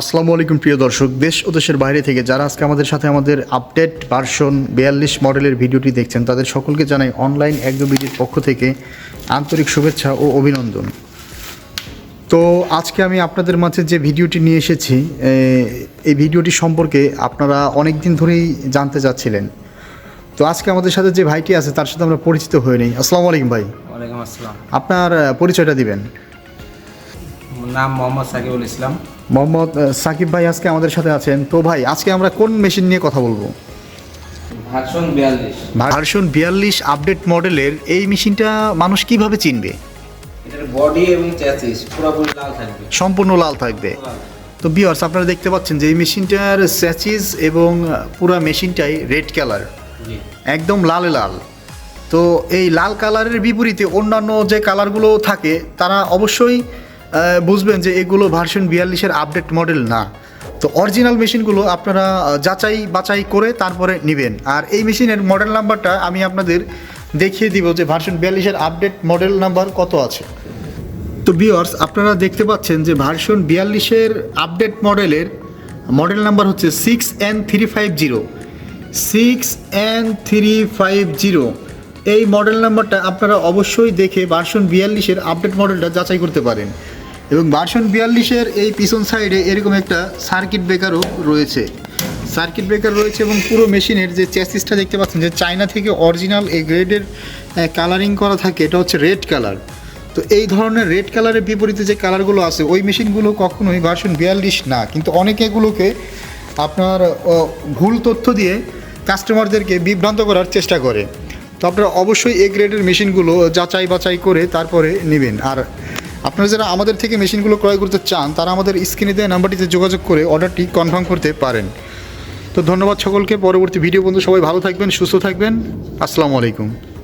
আসসালামু আলাইকুম প্রিয় দর্শক। দেশ ও দেশের বাইরে থেকে যারা আজকে আমাদের সাথে আমাদের আপডেট ভার্সন বিয়াল্লিশ মডেলের ভিডিওটি দেখছেন তাদের সকলকে জানাই অনলাইন একদবিটির পক্ষ থেকে আন্তরিক শুভেচ্ছা ও অভিনন্দন। তো আজকে আমি আপনাদের মাঝে যে ভিডিওটি নিয়ে এসেছি এই ভিডিওটি সম্পর্কে আপনারা অনেক দিন ধরেই জানতে চাচ্ছিলেন। তো আজকে আমাদের সাথে যে ভাইটি আছে তার সাথে আমরা পরিচিত হয়ে নেই। আসসালামু আলাইকুম ভাই। ওয়ালাইকুম আসসালাম। আপনার পরিচয়টা দিবেন। নাম মোহাম্মদ সাকিবুল ইসলাম। মোহাম্মদ সাকিব ভাই আজকে আমাদের সাথে আছেন। তো ভাই আজকে আমরা কোন মেশিন নিয়ে কথা বলব? ভার্সন বিয়াল্লিশ। ভার্সন বিয়াল্লিশ আপডেট মডেলের এই মেশিনটা মানুষ কীভাবে চিনবে? এটার বডি এবং চ্যাসিস পুরোপুরি লাল থাকবে। সম্পূর্ণ লাল থাকবে। তো বিয়ার্স আপনারা দেখতে পাচ্ছেন যে এই মেশিনটার স্যাচিস এবং পুরো মেশিনটাই রেড কালার একদম লালে লাল। তো এই লাল কালারের বিপরীতে অন্যান্য যে কালারগুলো থাকে তারা অবশ্যই বুঝবেন যে এগুলো ভার্সন বিয়াল্লিশের আপডেট মডেল না। তো অরিজিনাল মেশিনগুলো আপনারা যাচাই বাছাই করে তারপরে নেবেন। আর এই মেশিনের মডেল নাম্বারটা আমি আপনাদের দেখিয়ে দিব যে ভার্সন বিয়াল্লিশের আপডেট মডেল নাম্বার কত আছে। তো বিয়ার্স আপনারা দেখতে পাচ্ছেন যে ভার্সন বিয়াল্লিশের আপডেট মডেলের মডেল নাম্বার হচ্ছে six N three five zero six N three five zero এই মডেল নাম্বারটা আপনারা অবশ্যই দেখে ভার্সন বিয়াল্লিশের আপডেট মডেলটা যাচাই করতে পারেন। এবং ভার্সন বিয়াল্লিশের এই পিছন সাইডে এরকম একটা সার্কিট ব্রেকারও রয়েছে। সার্কিট ব্রেকার রয়েছে এবং পুরো মেশিনের যে চ্যাসিসটা দেখতে পাচ্ছেন যে চায়না থেকে অরিজিনাল এই গ্রেডের কালারিং করা থাকে, এটা হচ্ছে রেড কালার তো এই ধরনের রেড কালারের বিপরীতে যে কালারগুলো আছে, ওই মেশিনগুলো কখনোই ভার্সন বিয়াল্লিশ না। কিন্তু অনেকে এগুলোকে আপনার ভুল তথ্য দিয়ে কাস্টমারদেরকে বিভ্রান্ত করার চেষ্টা করে। তো আপনারা অবশ্যই এ গ্রেডের মেশিনগুলো যাচাই বাছাই করে তারপরে নেবেন। আর আপনারা যারা আমাদের থেকে মেশিনগুলো ক্রয় করতে চান, তারা আমাদের স্ক্রিনে দেওয়া নাম্বারটিতে যোগাযোগ করে অর্ডারটি কনফার্ম করতে পারেন। তো ধন্যবাদ সকলকে, পরবর্তী ভিডিও বন্ধু সবাই ভালো থাকবেন, সুস্থ থাকবেন। আসসালামু আলাইকুম।